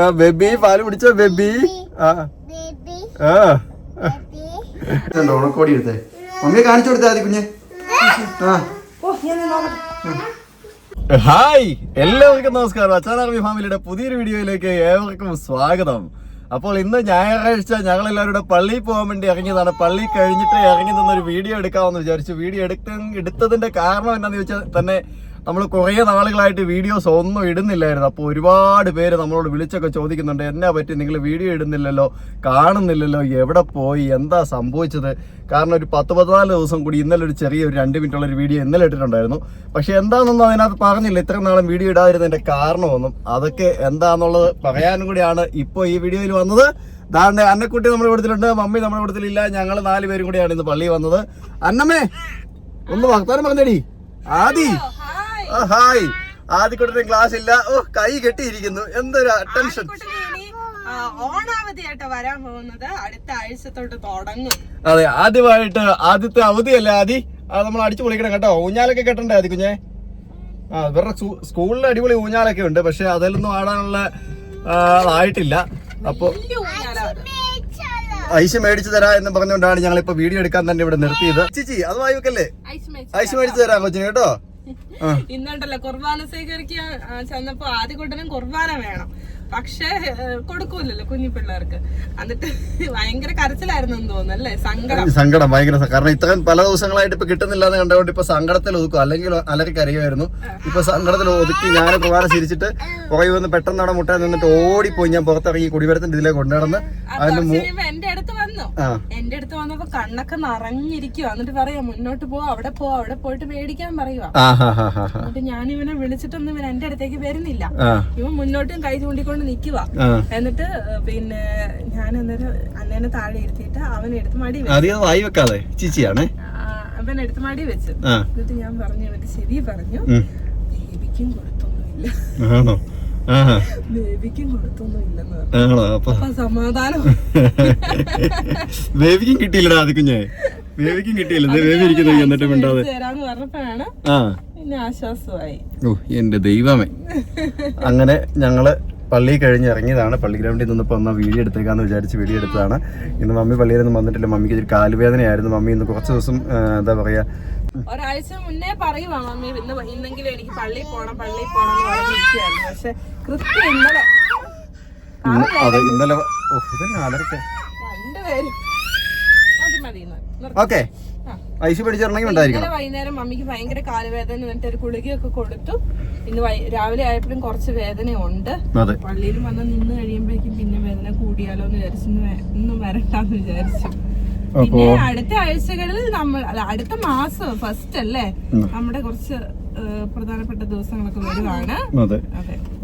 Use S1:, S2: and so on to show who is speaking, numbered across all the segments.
S1: ആ, ബേബി പാൽ പിടിച്ചോ ബേബി? ആ.
S2: ബേബി
S1: ആ.
S2: ബേബി
S1: ഉണക്കോടി എടുത്തേ? മമ്മിയെ കാണിച്ചു കൊടുത്താ മതി കുഞ്ഞ്. ഹായ് എല്ലാവർക്കും നമസ്കാരം. അച്ചാറാർമി ഫാമിലിയുടെ പുതിയൊരു വീഡിയോയിലേക്ക് ഏവർക്കും സ്വാഗതം. അപ്പോൾ ഇന്ന് ഞായറാഴ്ച ഞങ്ങൾ എല്ലാവരും കൂടെ പള്ളിയിൽ പോകാൻ വേണ്ടി ഇറങ്ങിയതാണ്. പള്ളി കഴിഞ്ഞിട്ട് ഇറങ്ങി നിന്നൊരു വീഡിയോ എടുക്കാമെന്ന് വിചാരിച്ചു. വീഡിയോ എടുക്ക എടുത്തതിന്റെ കാരണം എന്താണെന്ന് ചോദിച്ചാൽ തന്നെ നമ്മൾ കുറേ നാളുകളായിട്ട് വീഡിയോസ് ഒന്നും ഇടുന്നില്ലായിരുന്നു. അപ്പോൾ ഒരുപാട് പേര് നമ്മളോട് വിളിച്ചൊക്കെ ചോദിക്കുന്നുണ്ട് എന്നാ പറ്റി? നിങ്ങൾ വീഡിയോ ഇടുന്നില്ലല്ലോ? കാണുന്നില്ലല്ലോ? എവിടെ പോയി? എന്താ സംഭവിച്ചത്? കാരണം ഒരു പത്ത് പതിനാല് ദിവസം കൂടി ഇന്നലെ ഒരു ചെറിയ ഒരു രണ്ട് മിനിറ്റുള്ള ഒരു വീഡിയോ ഇന്നലെ ഇട്ടിട്ടുണ്ടായിരുന്നു. പക്ഷേ എന്താണെന്നൊന്നും അതിനകത്ത് പറഞ്ഞില്ല. ഇത്രയും നാളും വീഡിയോ ഇടാതിരുന്നതിന്റെ കാരണമൊന്നും. അതൊക്കെ എന്താണെന്നുള്ളത് പറയാനും കൂടിയാണ് ഇപ്പോൾ ഈ വീഡിയോയിൽ വന്നത്. ദാണ്ട് അന്നക്കുട്ടി നമ്മുടെ കൂടുതലുണ്ട് മമ്മി നമ്മുടെ കൂടുതലില്ല ഞങ്ങൾ നാല് പേരും കൂടിയാണ് ഇന്ന് പള്ളി വന്നത്. അന്നമ്മേ ഒന്ന് വർത്താനം പറഞ്ഞേടി. ആദി. ഹായ്. ആദിക്കുട്ടിന്റെ ക്ലാസ് ഇല്ല. ഓ കൈ കെട്ടിയിരിക്കുന്നു. എന്തൊരു
S3: ഓണാവധിയായിട്ട് വരാൻ പോകുന്നത്. അടുത്ത ആഴ്ച തൊട്ട് തുടങ്ങും.
S1: അതെ ആദ്യമായിട്ട് ആദ്യത്തെ അവധിയല്ലേ ആദി? അത് നമ്മൾ അടിച്ചു പൊളിക്കണം കേട്ടോ. ഊഞ്ഞാലൊക്കെ കെട്ടണ്ടേ ആദ്യ കുഞ്ഞേ? ആ ഇവരുടെ സ്കൂ- സ്കൂളിൽ അടിപൊളി ഊഞ്ഞാലൊക്കെ ഉണ്ട്. പക്ഷെ അതിലൊന്നും ആടാനുള്ള ആയിട്ടില്ല. അപ്പൊ. ഐസ് മേടിച്ചു തരാ എന്ന് പറഞ്ഞുകൊണ്ടാണ് ഞങ്ങൾ ഇപ്പൊ വീഡിയോ എടുക്കാൻ തന്നെ ഇവിടെ നിർത്തിയത്. ചിച്ചി അത് വായിക്കല്ലേ
S3: ഐസ് മേടിച്ച്
S1: തരാം കൊച്ചിന് കേട്ടോ.
S3: ഇന്നുണ്ടല്ലോ. കുർബാന സ്വീകരിക്കുക ചെന്നപ്പോ ആദ്യകൂട്ടനും കുർബാന വേണം. പക്ഷേ കൊടുക്കൂലല്ലോ കുഞ്ഞു പിള്ളേർക്ക്. എന്നിട്ട് ഭയങ്കര കരച്ചിലായിരുന്നു എന്ന് തോന്നുന്നു അല്ലേ? സങ്കടം.
S1: സങ്കടം ഭയങ്കര കാരണം ഇത്രയും പല ദിവസങ്ങളായിട്ട് ഇപ്പൊ കിട്ടുന്നില്ല എന്ന് കണ്ടുകൊണ്ട് ഇപ്പൊ സങ്കടത്തിൽ ഒതുക്കും. അല്ലെങ്കിൽ അലറി കരയുമായിരുന്നു. ഇപ്പൊ സങ്കടത്തിൽ ഒതുക്കി ഞാൻ കുർബാന ചിരിച്ചിട്ട് പുറകെ വന്ന് പെട്ടെന്ന് അവിടെ മുട്ടാൻ നിന്നിട്ട് ഓടിപ്പോയി. ഞാൻ പുറത്തിറങ്ങി കുടിവെള്ളത്തിന്റെ ഇതിലേക്ക് കൊണ്ടുനടന്ന്
S3: അതിന് എന്റെ അടുത്ത് വന്നു എന്റെ അടുത്ത് വന്നപ്പോ കണ്ണൊക്കെ നിറഞ്ഞിരിക്കുവാ. എന്നിട്ട് പറയാ മുന്നോട്ട് പോവാ അവിടെ പോവാ അവിടെ പോയിട്ട് മേടിക്കാൻ
S1: ഹാ
S3: എന്നിട്ട് ഞാൻ ഇവനെ വിളിച്ചിട്ടൊന്നും ഇവൻ എന്റെ അടുത്തേക്ക് വരുന്നില്ല. ഇവൻ മുന്നോട്ടും കൈ ചൂണ്ടിക്കൊണ്ട്
S1: നിക്കുക
S3: എന്നിട്ട് പിന്നെ ഞാൻ അന്നേരം അന്നേനെ താഴെ ഇരുത്തിയിട്ട് അവൻ എടുത്ത് മടി
S1: വായി വെക്കാതെ. ചിച്ചിയാണേ.
S3: അവൻ എടുത്ത് മടി വെച്ചു. എന്നിട്ട് ഞാൻ പറഞ്ഞു ഇവന്റെ ശരി പറഞ്ഞു. ബേബിക്കും കൊടുത്തൊന്നുമില്ല.
S1: ആണോ?
S3: ബേബിക്കും പറഞ്ഞു. സമാധാനം.
S1: ബേബിക്കും കിട്ടിയില്ലടാ ആദ്യ കുഞ്ഞെ ബേബിക്കും കിട്ടിയില്ല. ബേബി ഇരിക്കുന്നു. എന്നിട്ട് മിണ്ടാതെ.
S3: തരാന്ന് പറഞ്ഞപ്പോഴാണ്
S1: ആ.
S3: പിന്നെ ആശ്വാസമായി.
S1: ഓ എന്റെ ദൈവമേ. അങ്ങനെ ഞങ്ങൾ പള്ളി കഴിഞ്ഞ് ഇറങ്ങിയതാണ്. പള്ളി ഗ്രൗണ്ടിൽ നിന്നിപ്പോൾ ഒന്ന് വീഡിയോ എടുത്തേക്കാന്ന് വിചാരിച്ച് വീഡിയോ എടുത്തതാണ്. ഇന്ന് മമ്മി പള്ളിയിൽ നിന്ന് വന്നിട്ടില്ല. മമ്മിക്ക് ഒരു കാലുവേദനയായിരുന്നു. മമ്മി ഇന്ന് കുറച്ച് ദിവസം എന്താ പറയാ
S3: ഒരാഴ്ച മുന്നേ പറയുവാണ് മമ്മി ഇന്ന് ഇന്നെങ്കിലും എനിക്ക് പള്ളിയിൽ പോണം പള്ളിയിൽ പോണം എന്ന് പറഞ്ഞിരിക്കുകയായിരുന്നു. പക്ഷെ കൃത്യം ഇന്നലെ
S1: ഇന്ന് അതെ ഇന്നലെ ഓ ഇതന്നെ അലർക്കെ
S3: രണ്ടുപേരും. മതി
S1: ഓക്കെ. ഐസ് പിടിച്ചിറങ്ങി ഉണ്ടായിരിക്കണം.
S3: വൈകുന്നേരം മമ്മിക്ക് ഭയങ്കര കാലുവേദന എന്നിട്ട് ഒരു കുളികയൊക്കെ കൊടുത്തു. ഇന്ന് രാവിലെ ആയപ്പോഴും കുറച്ച് വേദനയുണ്ട്.
S1: ഉണ്ട്
S3: പള്ളിയിൽ വന്ന് നിന്ന് കഴിയുമ്പോഴേക്കും പിന്നെ വേദന കൂടിയാലോ എന്ന് വിചാരിച്ചു ഇന്നും വരണ്ടാന്ന് വിചാരിച്ചു. പിന്നെ അടുത്ത ആഴ്ചകളിൽ നമ്മൾ അടുത്ത മാസം ഫസ്റ്റ് അല്ലേ. നമ്മുടെ കുറച്ച് പ്രധാനപ്പെട്ട ദിവസങ്ങളൊക്കെ വരുവാണ്.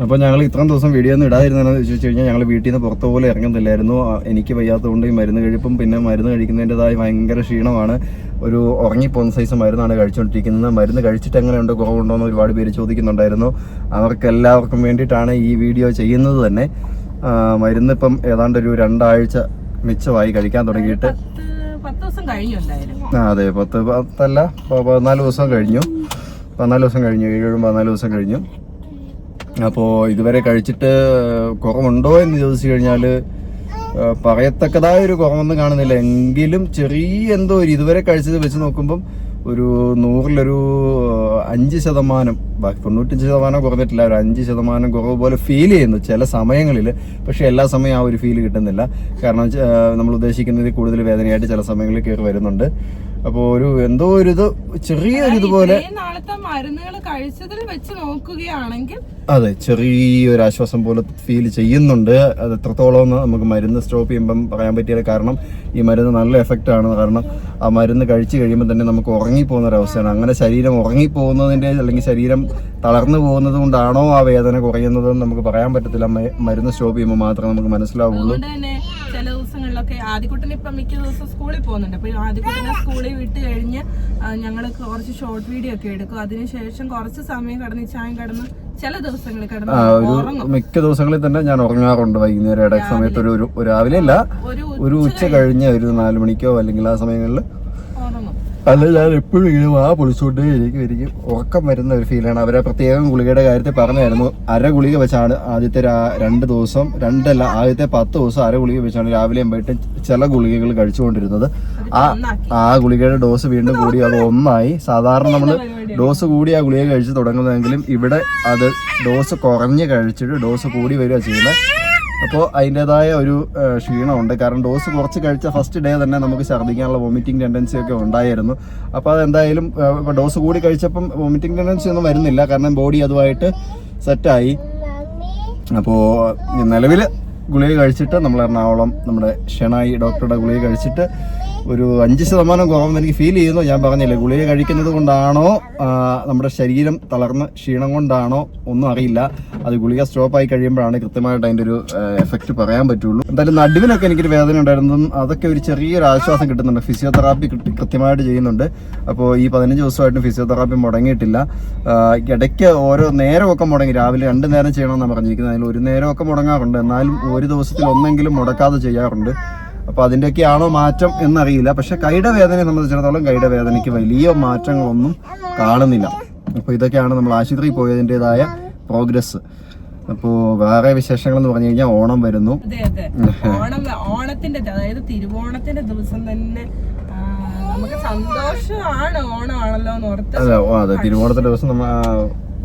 S1: അപ്പോൾ ഞങ്ങൾ ഇത്രയും ദിവസം വീഡിയോ ഒന്നും ഇടാതിരുന്നതെന്ന് ചോദിച്ചു കഴിഞ്ഞാൽ ഞങ്ങൾ വീട്ടിൽ നിന്ന് പുറത്തു പോലെ ഇറങ്ങുന്നില്ലായിരുന്നു. എനിക്ക് വയ്യാത്തതുകൊണ്ട് ഈ മരുന്ന് കഴിപ്പും പിന്നെ മരുന്ന് കഴിക്കുന്നതിന്റെതായ ഭയങ്കര ക്ഷീണമാണ്. ഒരു ഉറങ്ങി ഉറങ്ങിപ്പോകുന്ന സൈസ് മരുന്നാണ് കഴിച്ചുകൊണ്ടിരിക്കുന്നത്. മരുന്ന് കഴിച്ചിട്ട് എങ്ങനെയുണ്ട്? കുറവുണ്ടോ എന്ന് ഒരുപാട് പേര് ചോദിക്കുന്നുണ്ടായിരുന്നു. അവർക്ക് എല്ലാവർക്കും വേണ്ടിയിട്ടാണ് ഈ വീഡിയോ ചെയ്യുന്നത് തന്നെ. മരുന്ന് ഇപ്പം ഏതാണ്ട് ഒരു രണ്ടാഴ്ച മിച്ചമായി കഴിക്കാൻ തുടങ്ങിയിട്ട്. അതെ പത്ത് പത്തല്ല പതിനാല് ദിവസം കഴിഞ്ഞു. പതിനാല് ദിവസം കഴിഞ്ഞു ഏഴും പതിനാല് ദിവസം കഴിഞ്ഞു. അപ്പോൾ ഇതുവരെ കഴിച്ചിട്ട് കുറവുണ്ടോ എന്ന് ചോദിച്ചു കഴിഞ്ഞാൽ പറയത്തക്കതായ ഒരു കുറവൊന്നും കാണുന്നില്ല. എങ്കിലും ചെറിയ എന്തോ ഒരു ഇതുവരെ കഴിച്ചത് വെച്ച് നോക്കുമ്പം ഒരു നൂറിലൊരു അഞ്ച് ശതമാനം ബാക്കി തൊണ്ണൂറ്റഞ്ച് ശതമാനം കുറഞ്ഞിട്ടില്ല. ഒരു അഞ്ച് ശതമാനം കുറവ് പോലെ ഫീൽ ചെയ്യുന്നു ചില സമയങ്ങളിൽ പക്ഷേ എല്ലാ സമയം ആ ഒരു ഫീൽ കിട്ടുന്നില്ല. കാരണം നമ്മൾ ഉദ്ദേശിക്കുന്നതിൽ കൂടുതൽ വേദനയായിട്ട് ചില സമയങ്ങളിൽ കയറി വരുന്നുണ്ട്. അപ്പോൾ ഒരു എന്തോ ഒരു ഇത് ചെറിയൊരു ഇതുപോലെ
S3: മരുന്നുകൾ കഴിച്ചതിൽ വെച്ച് നോക്കുകയാണെങ്കിൽ
S1: അതെ ചെറിയൊരു ആശ്വാസം പോലെ ഫീൽ ചെയ്യുന്നുണ്ട്. അത് എത്രത്തോളം എന്ന് നമുക്ക് മരുന്ന് സ്റ്റോപ്പ് ചെയ്യുമ്പം പറയാൻ പറ്റിയത് കാരണം ഈ മരുന്ന് നല്ല എഫക്റ്റ് ആണ്. കാരണം ആ മരുന്ന് കഴിച്ചു കഴിയുമ്പോൾ തന്നെ നമുക്ക് ഉറങ്ങിപ്പോകുന്ന ഒരു അവസ്ഥയാണ് അങ്ങനെ ശരീരം ഉറങ്ങിപ്പോകുന്നതിന്റെ അല്ലെങ്കിൽ ശരീരം തളർന്നു പോകുന്നത് കൊണ്ടാണോ ആ വേദന കുറയുന്നതെന്ന് നമുക്ക് പറയാൻ പറ്റത്തില്ല. മരുന്ന് സ്റ്റോപ്പ് ചെയ്യുമ്പോൾ മാത്രമേ നമുക്ക് മനസ്സിലാവുള്ളൂ.
S3: അതുകൊണ്ട് ആദ്യക്കുട്ടിന് ആദ്യക്കുട്ടൻ ഇപ്പൊ മിക്ക ദിവസം സ്കൂളിൽ പോകുന്നുണ്ട്. അപ്പൊ ആദ്യക്കുട്ടനെ സ്കൂളിൽ വിട്ട് കഴിഞ്ഞ് ഞങ്ങൾ കുറച്ച് ഷോർട്ട് വീഡിയോ ഒക്കെ എടുക്കും. അതിനുശേഷം കുറച്ച് സമയം കടന്ന് ചായം കടന്ന് ചില ദിവസങ്ങളിൽ കടന്ന്
S1: മിക്ക ദിവസങ്ങളിൽ തന്നെ ഞാൻ ഉറങ്ങാറുണ്ട് വൈകുന്നേരം. ഇടയ്ക്ക് സമയത്ത് ഒരു രാവിലെ അല്ല
S3: ഒരു
S1: ഉച്ച കഴിഞ്ഞ ഒരു നാല് മണിക്കോ അല്ലെങ്കിൽ ആ സമയങ്ങളിൽ അല്ല ഞാൻ എപ്പോഴും ഇങ്ങനെ ആ പൊളിച്ചുകൊണ്ടേ ഇരിക്കും ഇരിക്കും. ഉറക്കം വരുന്ന ഒരു ഫീലാണ് അവരെ പ്രത്യേകം ഗുളികയുടെ കാര്യത്തിൽ പറഞ്ഞായിരുന്നു. അര ഗുളിക വെച്ചാണ് ആദ്യത്തെ രണ്ട് ദിവസം രണ്ടല്ല ആദ്യത്തെ പത്ത് ദിവസം അര ഗുളിക വെച്ചാണ് രാവിലെയും പോയിട്ട് ചില ഗുളികകൾ കഴിച്ചുകൊണ്ടിരുന്നത്. ആ ആ ഗുളികയുടെ ഡോസ് വീണ്ടും കൂടി അത് ഒന്നായി. സാധാരണ നമ്മൾ ഡോസ് കൂടി ആ ഗുളിക കഴിച്ച് തുടങ്ങുന്നതെങ്കിലും ഇവിടെ അത് ഡോസ് കുറഞ്ഞ് കഴിച്ചിട്ട് ഡോസ് കൂടി വരിക ചെയ്യുന്നത്. അപ്പോൾ അതിന്റെതായ ഒരു ക്ഷീണമുണ്ട്. കാരണം ഡോസ് കുറച്ച് കഴിച്ച ഫസ്റ്റ് ഡേ തന്നെ നമുക്ക് ഛർദ്ദിക്കാനുള്ള വോമിറ്റിംഗ് ടെൻഡൻസി ഒക്കെ ഉണ്ടായിരുന്നു. അപ്പോൾ അതെന്തായാലും ഇപ്പോൾ ഡോസ് കൂടി കഴിച്ചപ്പം വോമിറ്റിംഗ് ടെൻഡൻസി ഒന്നും വരുന്നില്ല. കാരണം ബോഡി അതുമായിട്ട് സെറ്റായി അപ്പോൾ നിലവിൽ ഗുളിക കഴിച്ചിട്ട് നമ്മൾ എറണാകുളം നമ്മുടെ ഷെണായി ഡോക്ടറുടെ ഗുളിക കഴിച്ചിട്ട് ഒരു അഞ്ച് ശതമാനം കുറവെന്ന് എനിക്ക് ഫീൽ ചെയ്യുന്നു. ഞാൻ പറഞ്ഞില്ലേ ഗുളിക കഴിക്കുന്നത് കൊണ്ടാണോ നമ്മുടെ ശരീരം തളർന്ന് ക്ഷീണം കൊണ്ടാണോ ഒന്നും അറിയില്ല. അത് ഗുളിക സ്റ്റോപ്പ് ആയി കഴിയുമ്പോഴാണ് കൃത്യമായിട്ട് അതിന്റെ ഒരു എഫക്റ്റ് പറയാൻ പറ്റുള്ളൂ. എന്തായാലും നടുവിനൊക്കെ എനിക്കൊരു വേദന ഉണ്ടായിരുന്നതും അതൊക്കെ ഒരു ചെറിയൊരു ആശ്വാസം കിട്ടുന്നുണ്ട്. ഫിസിയോതെറാപ്പി കൃത്യ- കൃത്യമായിട്ട് ചെയ്യുന്നുണ്ട്. അപ്പോൾ ഈ പതിനഞ്ച് ദിവസമായിട്ടും ഫിസിയോതെറാപ്പി മുടങ്ങിയിട്ടില്ല. ഇടയ്ക്ക് ഓരോ നേരമൊക്കെ മുടങ്ങി. രാവിലെ രണ്ട് നേരം ചെയ്യണമെന്നാണ് പറഞ്ഞിരിക്കുന്നത്. അതിൽ ഒരു നേരമൊക്കെ മുടങ്ങാറുണ്ട്. എന്നാലും ഒരു ദിവസത്തിൽ ഒന്നെങ്കിലും മുടക്കാതെ ചെയ്യാറുണ്ട്. അപ്പോൾ അതിന്റെയൊക്കെ ആണോ മാറ്റം എന്നറിയില്ല. പക്ഷേ കൈയുടെ വേദനയെ സംബന്ധിച്ചിടത്തോളം കൈയുടെ വേദനയ്ക്ക് വലിയ മാറ്റങ്ങളൊന്നും കാണുന്നില്ല. അപ്പോൾ ഇതൊക്കെയാണ് നമ്മൾ ആശുപത്രിയിൽ പോയതിന്റെതായ പ്രോഗ്രസ് അപ്പോൾ വേറെ വിശേഷങ്ങൾ എന്ന് പറഞ്ഞു കഴിഞ്ഞാൽ ഓണം വരുന്നു.
S3: ഓണം ഓണത്തിന്റെ അതായത് തിരുവോണത്തിന്റെ ദിവസം തന്നെ നമുക്ക് സന്തോഷമാണ് ഓണമാണല്ലോ എന്ന് ഓർത്ത്
S1: അതെ അതെ. തിരുവോണത്തിന്റെ ദിവസം നമ്മൾ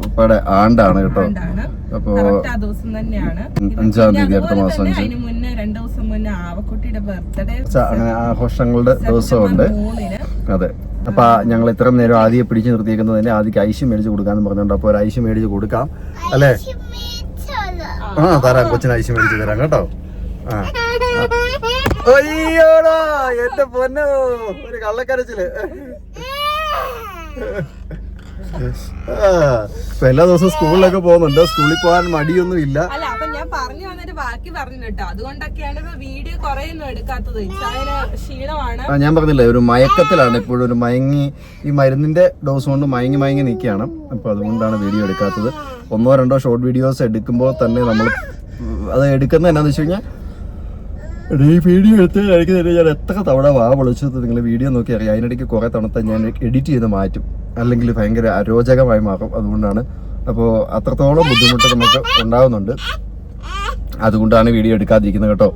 S1: ഉപ്പയുടെ ആണ്ടാണ് കേട്ടോ.
S3: അപ്പോ
S1: അപ്പോൾ
S3: കറക്റ്റ് ആ ദിവസം തന്നെയാണ്.
S1: അഞ്ചാം തീയതി അടുത്ത മാസം അഞ്ച്. അങ്ങനെ ആഘോഷങ്ങളുടെ ദിവസമുണ്ട്. അതെ. അപ്പൊ ഞങ്ങൾ ഇത്രയും നേരം ആദ്യം പിടിച്ചു നിർത്തിയേക്കുന്നതിന് ആദ്യം ഐസ് മേടിച്ച് കൊടുക്കാന്ന് പറഞ്ഞുകൊണ്ട് അപ്പോൾ ഒരു ഐസ് മേടിച്ച് കൊടുക്കാം. അല്ലേ? ആ തരാം. കൊച്ചിന് ഐസ് മേടിച്ച് തരാം കേട്ടോ. ആ. അയ്യോടാ എന്റെ പൊന്നോ. ഒരു കള്ളക്കരച്ചിൽ. ആ, ഇപ്പൊ എല്ലാ ദിവസവും സ്കൂളിലൊക്കെ പോകുന്നുണ്ട് സ്കൂളിൽ പോകാൻ മടിയൊന്നും ഇല്ല.
S3: അല്ല അപ്പൊ ഞാൻ പറഞ്ഞു വന്നിട്ട് ബാക്കി പറഞ്ഞു കേട്ടോ. അതുകൊണ്ടൊക്കെയാണ് ഇപ്പൊ വീഡിയോ കുറെ ഒന്നും എടുക്കാത്തത്. ക്ഷീണമാണ്.
S1: ഞാൻ പറഞ്ഞില്ലേ ഒരു മയക്കത്തിലാണ് ഇപ്പോഴും ഒരു മയങ്ങി ഈ മരുന്നിന്റെ ഡോസ് കൊണ്ട് മയങ്ങി മയങ്ങി നിൽക്കുകയാണ്. അപ്പൊ അതുകൊണ്ടാണ് വീഡിയോ എടുക്കാത്തത്. ഒന്നോ രണ്ടോ ഷോർട്ട് വീഡിയോസ് എടുക്കുമ്പോൾ തന്നെ നമ്മൾ അത് എടുക്കുന്ന എന്നാന്ന് വെച്ച് കഴിഞ്ഞാൽ ഈ വീഡിയോ എടുത്ത് കഴിക്കുന്നതിന് ഞാൻ എത്ര തവണ വാ വിളിച്ചത് നിങ്ങൾ വീഡിയോ നോക്കി അറിയാം. അതിനിടയ്ക്ക് കുറേ തവണത്തെ ഞാൻ എഡിറ്റ് ചെയ്ത് മാറ്റും. അല്ലെങ്കിൽ ഭയങ്കര അരോചകമായി മാറും അതുകൊണ്ടാണ്. അപ്പോൾ അത്രത്തോളം ബുദ്ധിമുട്ട് നമുക്ക് ഉണ്ടാകുന്നുണ്ട് അതുകൊണ്ടാണ് വീഡിയോ എടുക്കാതിരിക്കുന്നത് കേട്ടോ.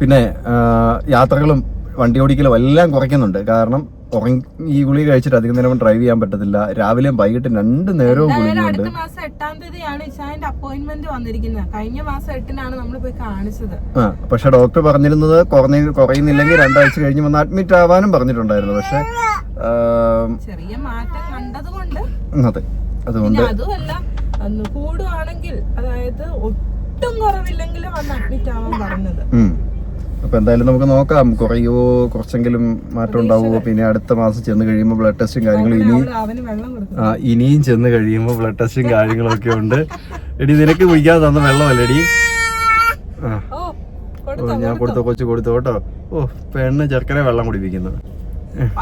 S1: പിന്നെ യാത്രകളും വണ്ടി ഓടിക്കലും എല്ലാം കുറയ്ക്കുന്നുണ്ട്. കാരണം ഉറങ്ങി ഈ ഗുളി കഴിച്ചിട്ട് അധികം നേരം ഡ്രൈവ് ചെയ്യാൻ പറ്റത്തില്ല. രാവിലെയും വൈകിട്ട് രണ്ട് നേരവും
S3: ഗുളി
S1: ഗുളികയുണ്ട്
S3: അടുത്ത മാസം എട്ടാം തീയതിയാണ് അപ്പോയിന്റ്മെന്റ് വന്നിരിക്കുന്നത്. കഴിഞ്ഞ മാസം എട്ടിനാണ് നമ്മൾ പോയി കാണിച്ചത്.
S1: ആ പക്ഷെ ഡോക്ടർ പറഞ്ഞിരുന്നത് കുറഞ്ഞ കുറയുന്നില്ലെങ്കിൽ രണ്ടാഴ്ച കഴിഞ്ഞ് വന്ന് അഡ്മിറ്റ് ആവാനും പറഞ്ഞിട്ടുണ്ടായിരുന്നു. പക്ഷെ
S3: ചെറിയ മാറ്റം കണ്ടതുകൊണ്ട്.
S1: അതെ അതുകൊണ്ട്
S3: അതുമല്ല കൂടുവാണെങ്കിൽ അതായത് ഒട്ടും കുറവില്ലെങ്കിലും വന്ന് അഡ്മിറ്റ് ആവാൻ പറഞ്ഞത്.
S1: ഉം. അപ്പൊ എന്തായാലും നമുക്ക് നോക്കാം. കുറയോ കുറച്ചെങ്കിലും മാറ്റം ഉണ്ടാവുമോ പിന്നെ അടുത്ത മാസം ചെന്ന് കഴിയുമ്പോൾ ബ്ലഡ് ടെസ്റ്റും കാര്യങ്ങളും ഇനി ആ ഇനിയും ചെന്ന് കഴിയുമ്പോൾ ബ്ലഡ് ടെസ്റ്റും കാര്യങ്ങളും ഒക്കെ ഉണ്ട്. എടി നിനക്ക് കുടിക്കാൻ തന്ന വെള്ളമല്ലേടി? ആ.
S3: ഓ
S1: ഞാൻ കൊടുത്ത. കൊച്ചു കൊടുത്തു കേട്ടോ. ഓ പെണ്ണ് ചെറുക്കനെ വെള്ളം കുടിപ്പിക്കുന്നു.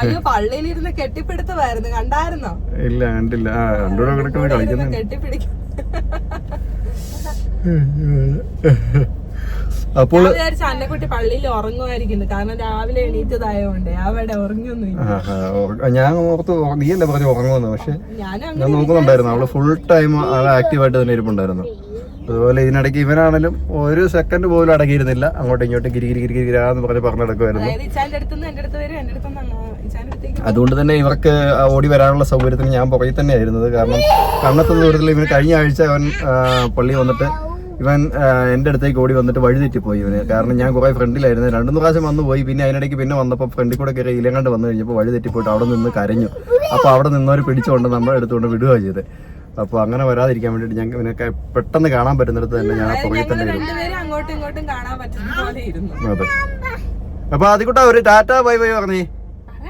S3: അയ്യോ പള്ളിയിലിരുന്ന് കെട്ടിപ്പിടുത്തമായിരുന്നു. കണ്ടായിരുന്നോ?
S1: ഇല്ല കണ്ടില്ല. ആ രണ്ടുകൂടെ കിടക്കുന്ന കളിക്കുന്നു
S3: കെട്ടിപ്പിടിക്കും.
S1: അപ്പോൾ
S3: പള്ളിയിൽ ഉറങ്ങുമായിരിക്കുന്നു. കാരണം രാവിലെ എണീറ്റതായോണ്ട് അവിടെ
S1: ആ, ഞാൻ ഓർത്ത് നീ അല്ലേ പറഞ്ഞു ഉറങ്ങുമെന്ന്? പക്ഷെ ഞാൻ നോക്കുന്നുണ്ടായിരുന്നു. അവൾ ഫുൾ ടൈം ആളെ ആക്റ്റീവായിട്ട് തന്നെ ഇരിപ്പുണ്ടായിരുന്നു. അതുപോലെ ഇതിനിടയ്ക്ക് ഇവനാണെങ്കിലും ഒരു സെക്കൻഡ് പോലും അടങ്ങിയിരുന്നില്ല. അങ്ങോട്ടും ഇങ്ങോട്ടും ഗിരി ഗിരി ഗിരി ഗിരാന്ന് പറഞ്ഞ് പറഞ്ഞു നടക്കുമായിരുന്നു
S3: അതായത് ഇച്ചാന്റെ അടുത്തുനിന്ന് എന്റെ അടുത്ത് വരും എന്റെ അടുത്തുനിന്ന് ഇച്ചാന്റെ അടുത്തേക്ക്
S1: അതുകൊണ്ട് തന്നെ ഇവർക്ക് ഓടി വരാനുള്ള സൗകര്യത്തിന് ഞാൻ പുറകിൽ തന്നെ ആയിരുന്നത് കാരണം കണ്ണത്തുന്ന ദൂരത്തിൽ ഇവന് കഴിഞ്ഞ ആഴ്ച അവൻ പള്ളി വന്നിട്ട് ഇവൻ എന്റെ അടുത്തേക്ക് ഓടി വന്നിട്ട് വഴി തെറ്റിപ്പോയി ഇവന്. കാരണം ഞാൻ കുറേ ഫ്രണ്ടിലായിരുന്നു. രണ്ടു മൂന്ന് പ്രാവശ്യം വന്നു പോയി. പിന്നെ അതിനിടയ്ക്ക് പിന്നെ വന്നപ്പോൾ ഫ്രണ്ടിൽ കൂടെ കയറി ഇലങ്ങാണ്ട് വന്നു കഴിഞ്ഞപ്പോൾ വഴി തെറ്റിപ്പോയിട്ട് അവിടെ നിന്ന് കരഞ്ഞു. അപ്പോൾ അവിടെ നിന്നവർ പിടിച്ചുകൊണ്ട് നമ്മളെ എടുത്തുകൊണ്ട് വിടുക ചെയ്ത്. അപ്പോൾ അങ്ങനെ വരാതിരിക്കാൻ വേണ്ടിയിട്ട് ഞങ്ങൾ ഇവനൊക്കെ പെട്ടെന്ന് കാണാൻ പറ്റുന്നിടത്ത് തന്നെ ഞാൻ പുറകിൽ തന്നെ അതെ. അപ്പോൾ അതിക്കൂട്ടാ ഒരു ടാറ്റ ബൈ ബൈ പറഞ്ഞേ.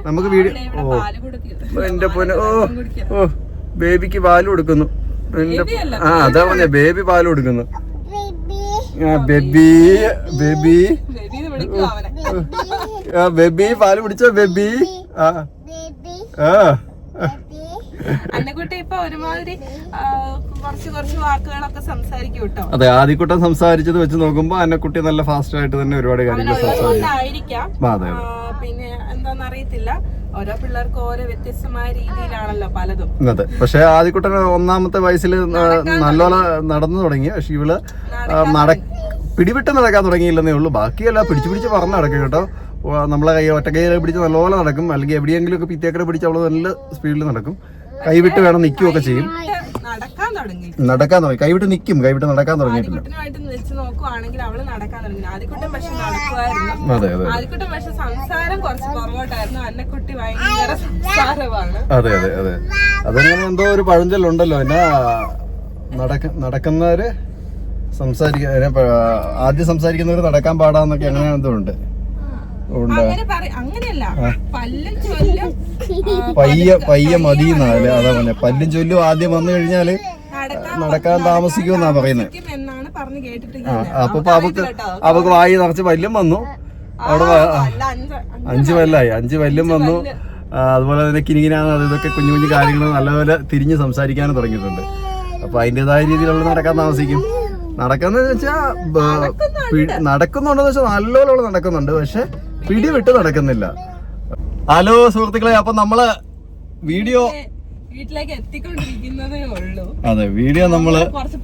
S1: നമുക്ക് വീഡിയോ ഓ. എന്റെ പൊന്നെ. ഓ ഓ ബേബിക്ക് പാൽ കൊടുക്കുന്നു. ആ അതാ പറഞ്ഞ ബേബി പാൽ കൊടുക്കുന്നു. ബേബി ബേബി ബേബി പാൽ കുടിച്ചോ ബേബി ആ. ആ.
S3: അന്നക്കുട്ടി ഇപ്പൊ ഒരുമാതിരി കുറച്ച് കുറച്ച് വാക്കുകളൊക്കെ സംസാരിക്കും കേട്ടോ
S1: അതെ ആദ്യക്കുട്ടൻ സംസാരിച്ചത് വെച്ച് നോക്കുമ്പോ അന്നക്കുട്ടി നല്ല ഫാസ്റ്റ് ആയിട്ട് തന്നെ ഒരുപാട് കാര്യങ്ങൾ സംസാരിക്കും. അതെ
S3: പിന്നെ എന്താന്ന് അറിയത്തില്ല ഓരോ പിള്ളേർക്ക് ഓരോ വ്യത്യസ്തമായ രീതിയിലാണല്ലോ പലതും.
S1: അതെ പക്ഷെ ആദ്യക്കുട്ടൻ ഒന്നാമത്തെ വയസ്സിൽ നല്ലോണം നടന്നു തുടങ്ങി. പക്ഷെ ഇവൾ നട പിടിവിട്ട് നടക്കാൻ തുടങ്ങിയില്ലെന്നേ ഉള്ളൂ. ബാക്കിയെല്ലാം പിടിച്ചു പിടിച്ച് പറഞ്ഞു നടക്കും കേട്ടോ. നമ്മളെ കൈ ഒറ്റ കൈ പിടിച്ച് നല്ലപോലെ നടക്കും. അല്ലെങ്കിൽ എവിടെയെങ്കിലും ഒക്കെ പിത്തേക്കടെ പിടിച്ച് അവൾ നല്ല സ്പീഡിൽ നടക്കും. കൈവിട്ട് വേണം നിൽക്കുകയൊക്കെ ചെയ്യും.
S3: നടക്കാൻ തുടങ്ങി.
S1: നടക്കാൻ തുടങ്ങി. കൈവിട്ട് നിൽക്കും. കൈവിട്ട് നടക്കാൻ തുടങ്ങിയിട്ടില്ല.
S3: ആദ്യക്കുട്ടനുമായിട്ട് വെച്ച് നോക്കുവാണെങ്കിൽ അവൾ നടക്കാൻ തുടങ്ങി. ആദ്യക്കുട്ടൻ പക്ഷെ നടക്കുമായിരുന്നു.
S1: അതെ അതെ.
S3: ആദ്യക്കുട്ടൻ പക്ഷെ സംസാരം കുറച്ച് പുറകോട്ടായിരുന്നു. അന്നക്കുട്ടി ഭയങ്കര സംസാരമാണ്.
S1: അതെ അതെ അതെ. അതങ്ങനെ എന്തോ ഒരു പഴഞ്ചൊല്ലുണ്ടല്ലോ. എന്നാ നടക്ക നടക്കുന്നവര് സംസാരിക്ക ആദ്യം സംസാരിക്കുന്നവര് നടക്കാൻ പാടാന്നൊക്കെ അങ്ങനെ എന്തോ ഉണ്ട്. പയ്യ പയ്യ മതി അതാ പറഞ്ഞ. പല്ലും ചൊല്ലും ആദ്യം വന്നു കഴിഞ്ഞാൽ
S3: നടക്കാൻ
S1: താമസിക്കുമെന്നാ പറയുന്നത് അപ്പൊ അവക്ക് അവക്ക് വായി നിറച്ച് പല്ലും വന്നു. അവിടെ
S3: അഞ്ച്
S1: പല്ലായി അഞ്ച് പല്ലും വന്നു. അതുപോലെ തന്നെ കിനിങ്ങിനാണ് അത് ഇതൊക്കെ കുഞ്ഞു കുഞ്ഞു കാര്യങ്ങൾ നല്ലപോലെ തിരിഞ്ഞ് സംസാരിക്കാനും തുടങ്ങിയിട്ടുണ്ട്. അപ്പൊ അതിന്റെതായ രീതിയിലുള്ള നടക്കാൻ താമസിക്കും. നടക്കുന്നതെന്ന് വെച്ചാൽ നടക്കുന്നുണ്ടെന്ന് വെച്ചാൽ നല്ലപോലെ നടക്കുന്നുണ്ട്. പക്ഷെ പിടി വിട്ട് നടക്കുന്നില്ല. ഹലോ സുഹൃത്തുക്കളെ അപ്പൊ നമ്മൾ വീഡിയോ
S3: വീട്ടിലേക്ക് എത്തിക്കൊണ്ടിരിക്കുന്നതേ ഉള്ളൂ.
S1: അതെ വീഡിയോ നമ്മൾ
S3: കുറച്ച്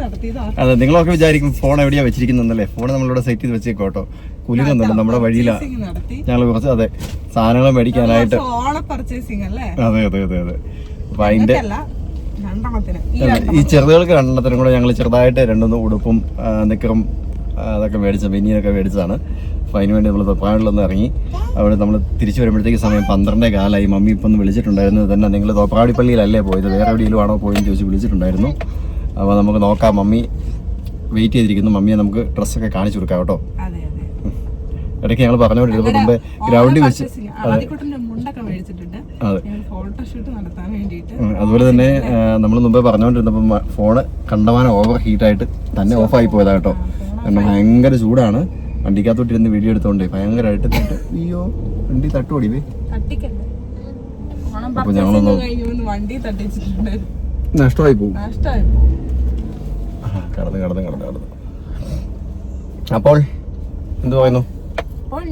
S3: നടത്തിയതാ.
S1: അതെ നിങ്ങളൊക്കെ വിചാരിക്കും ഫോൺ എവിടെയാ വെച്ചിരിക്കുന്നല്ലേ ഫോൺ നമ്മളിവിടെ സെറ്റ് ചെയ്ത് വെച്ചേക്കോട്ടോ കുലുങ്ങുന്നുണ്ട് നമ്മുടെ വഴിയിലാ.
S3: ഞങ്ങൾ
S1: ഞങ്ങൾ കുറച്ച് അതെ സാധനങ്ങൾ മേടിക്കാനായിട്ട്
S3: ഓണ പർച്ചേസിംഗ് അല്ലേ?
S1: അതെ അതെ അതെ അതെ. അപ്പൊ അതിന്റെ
S3: ഈ
S1: ചെറുതുകൾക്ക് രണ്ടെണ്ണത്തിനും. കൂടെ ഞങ്ങൾ ചെറുതായിട്ട് രണ്ടൊന്ന് ഉടുപ്പും നിക്കറും അതൊക്കെ മേടിച്ച ബനിയനൊക്കെ മേടിച്ചതാണ്. അപ്പോൾ അതിന് വേണ്ടി നമ്മൾ തോപ്രാടിലൊന്ന് ഇറങ്ങി. അവിടെ നമ്മൾ തിരിച്ചു വരുമ്പോഴത്തേക്ക് സമയം പന്ത്രണ്ടേ കാലായി. മമ്മി ഇപ്പം ഒന്ന് വിളിച്ചിട്ടുണ്ടായിരുന്നു. തന്നെ നിങ്ങൾ തോപ്രാടി പള്ളിയിലല്ലേ പോയത്? വേറെ എവിടെയെങ്കിലും ആണോ പോയെന്ന് ചോദിച്ച് വിളിച്ചിട്ടുണ്ടായിരുന്നു. അപ്പോൾ നമുക്ക് നോക്കാം. മമ്മി വെയിറ്റ് ചെയ്തിരിക്കുന്നു. മമ്മിയെ നമുക്ക് ഡ്രസ്സൊക്കെ കാണിച്ചു കൊടുക്കാം കേട്ടോ. ഇടയ്ക്ക് ഞങ്ങൾ പറഞ്ഞുകൊണ്ടിരുന്നപ്പോൾ മുമ്പ് ഗ്രൗണ്ടിൽ വെച്ച് അതെ. അതുപോലെ തന്നെ നമ്മൾ മുമ്പേ പറഞ്ഞുകൊണ്ടിരുന്നപ്പോൾ ഫോണ് കണ്ടമാനം ഓവർ ഹീറ്റായിട്ട് തന്നെ ഓഫായി പോയതാ കേട്ടോ. കാരണം ഭയങ്കര ചൂടാണ്. വണ്ടിക്കകത്തോട്ടിരുന്ന് വീഡിയോ എടുത്തോണ്ട് ഭയങ്കരമായിട്ട് തട്ട്. അയ്യോ വണ്ടി തട്ടുപൊടി ഓടിവേ
S3: തട്ടിക്കല്ലേ? ഓണം
S1: അപ്പൊ ഞങ്ങളൊന്ന് നഷ്ടമായി പോകും കടന്ന് കടന്ന് കടന്ന് കടന്ന്. അപ്പോൾ എന്ത് പറയുന്നു?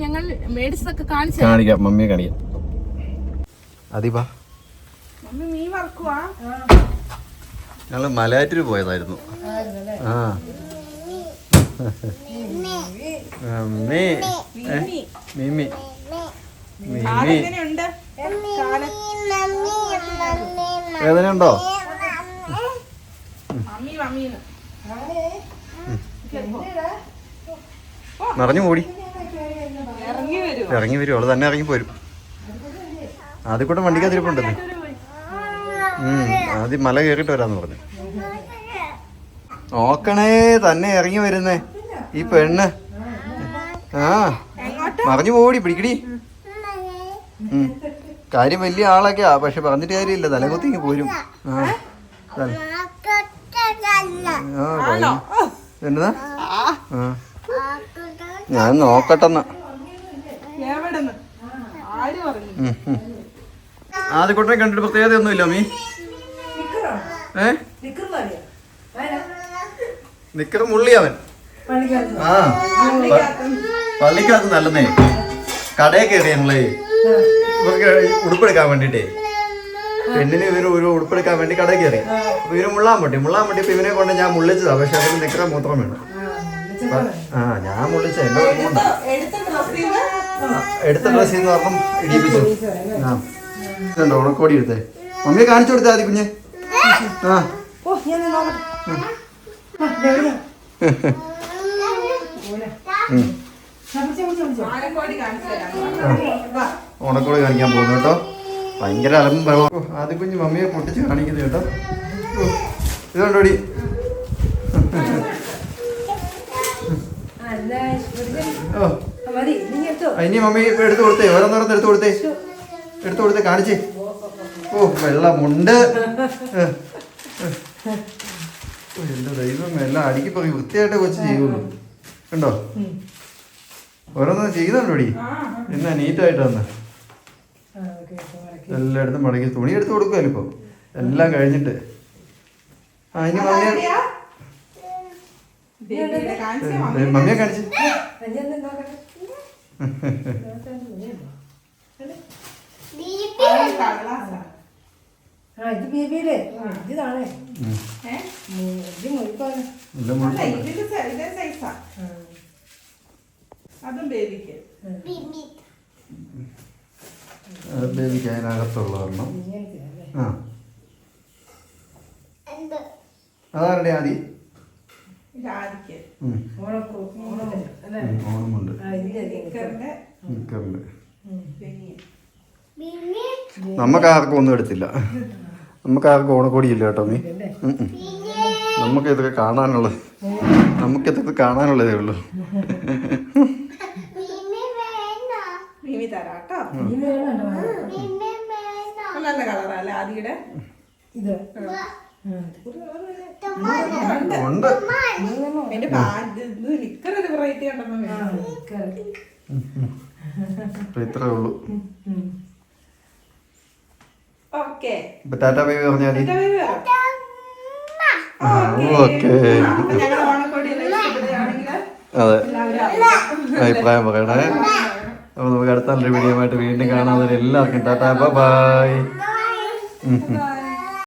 S3: ഞങ്ങൾ മേടിച്ചതൊക്കെ
S1: കാണിക്കാം മമ്മിയെ കാണിക്കാം.
S3: വറക്കുവാ.
S1: ഞങ്ങൾ മലയാറ്റൂർ പോയതായിരുന്നു. ആ. മമ്മി ഏ? മിമി. മിമി.
S3: എങ്ങനെയുണ്ട് കാലം.
S1: വേദനയുണ്ടോ
S3: മമ്മി മമ്മീന്ന്.
S1: നിറഞ്ഞു മൂടി.
S3: ഇറങ്ങി വരും.
S1: ഇറങ്ങി വരും. അവൾ തന്നെ ഇറങ്ങി പോരും. കൂട്ടം കൂടെ വണ്ടിക്കകത്തിരിപ്പുണ്ടല്ലോ ഉം ആദ്യം മല കയറിയിട്ട് വരാന്ന് പറഞ്ഞു. നോക്കണേ തന്നെ ഇറങ്ങി വരുന്നേ. ഈ പെണ്ണ്. ആ മറിഞ്ഞു പോടി പിടിക്കടി. കാര്യം വലിയ ആളൊക്കെയാ പക്ഷെ പറഞ്ഞിട്ട് കാര്യമില്ല തലകുത്തിങ്ങി പോരും. ആ എന്നതാ ഞാൻ നോക്കട്ടെന്ന്. ആദ്യക്കൂട്ടനെ കണ്ടിട്ട് പ്രത്യേകത ഒന്നുമില്ല മീ ഏ? നിക്കറ് മുള്ളി അവൻ ആ പള്ളിക്കകത്ത്. നല്ലന്നേ. കടയിൽ കയറി ഞങ്ങൾ ഇവർക്ക് ഉടുപ്പെടുക്കാൻ വേണ്ടിട്ടേ പെണ്ണിന് ഇവർ ഒരു ഉടുപ്പെടുക്കാൻ വേണ്ടി കടയിൽ കയറി. അപ്പൊ ഇവർ മുള്ളാൻ പൊട്ടി മുള്ളാൻ പറ്റി ഇപ്പൊ ഇവനെ കൊണ്ട് ഞാൻ മുള്ളിച്ചതാ. പക്ഷെ അതിന് നിക്കറ മൂത്രം വേണം. ആ ഞാൻ മുള്ളിച്ച എന്റെ കൊണ്ടാ.
S3: എടുത്ത ഡ്രസ്
S1: എടുത്ത ഡ്രസ്സിൽ നിന്ന് പറഞ്ഞം ഇടിപ്പിച്ചു. ആ. ഇതുണ്ടോ? ഉണക്കോടി എടുത്തേ. മമ്മിയെ കാണിച്ചു കൊടുത്താ മതി കുഞ്ഞ്. ആ. ഉണക്കോടി കാണിക്കാൻ പോകുന്നു കേട്ടോ. ഭയങ്കര അലമ്പും ബഹളവും. ആദ്യ കുഞ്ഞ് മമ്മിയെ പൊട്ടിച്ച് കാണിക്കുന്നു കേട്ടോ. ഓ, ഇതുണ്ടോടി ഓ ഇനി മമ്മി എടുത്തു കൊടുത്തേ. ഓരോന്നോരോന്ന് എടുത്തു കൊടുത്തേ. എടുത്തു കൊടുത്തേ കാണിച്ചേ. ഓ വെള്ളമുണ്ട്. എന്റെ ദൈവം എല്ലാം അടുക്കി പറയും വൃത്തിയായിട്ട് കൊച്ചു ചെയ്യുള്ളൂ. കണ്ടോ? ഓരോന്നും ചെയ്യുന്നുണ്ടോടി? എന്നാ നീറ്റായിട്ട് വന്ന എല്ലായിടത്തും മടക്കി തുണി എടുത്ത് കൊടുക്കുമല്ലോ ഇപ്പൊ എല്ലാം കഴിഞ്ഞിട്ട്. ആ ഇനി മമ്മിയെ മമ്മിയെ കാണിച്ചു.
S2: ബേബി
S3: ആ, കടലാസാ.
S4: ആ ഇത് ബേബിയിലെ ഇതാണ്
S3: ഏ?
S4: ഇത് മുഴുപ്പാണ്
S3: അല്ല, ഇതിന്റെ സൈസാ. അതും ബേബിക്ക്.
S1: ബേബിക്ക് അതിനകത്തുള്ള ഒരെണ്ണം. ആ. അതാരുടെ ആദി? ഓണമുണ്ട് നമുക്ക് ആർക്കും ഒന്നും എടുത്തില്ല. നമുക്ക് ആർക്കും ഓണക്കോടിയില്ല കേട്ടോ നീ. നമുക്ക് ഇതൊക്കെ കാണാനുള്ളത് നമുക്ക് ഇതൊക്കെ കാണാനുള്ളതേ ഉള്ളൂ
S3: ഇത്രേ ഉള്ളൂ
S4: ഇത്
S3: നിക്കർ ഒരു വെറൈറ്റി ഉണ്ടെന്ന്
S4: ആ നിക്കറ്.
S1: അപ്പൊ ഇത്രേ ഉള്ളൂ
S3: ഓക്കെ
S1: ടാറ്റ ബേബി പറഞ്ഞാൽ ഓക്കെ അതെ. അഭിപ്രായം പറയണേ. അപ്പൊ നമുക്ക് അടുത്ത നല്ലൊരു വീഡിയോ ആയിട്ട് വീണ്ടും കാണാൻ എല്ലാവർക്കും ടാറ്റ ബൈ.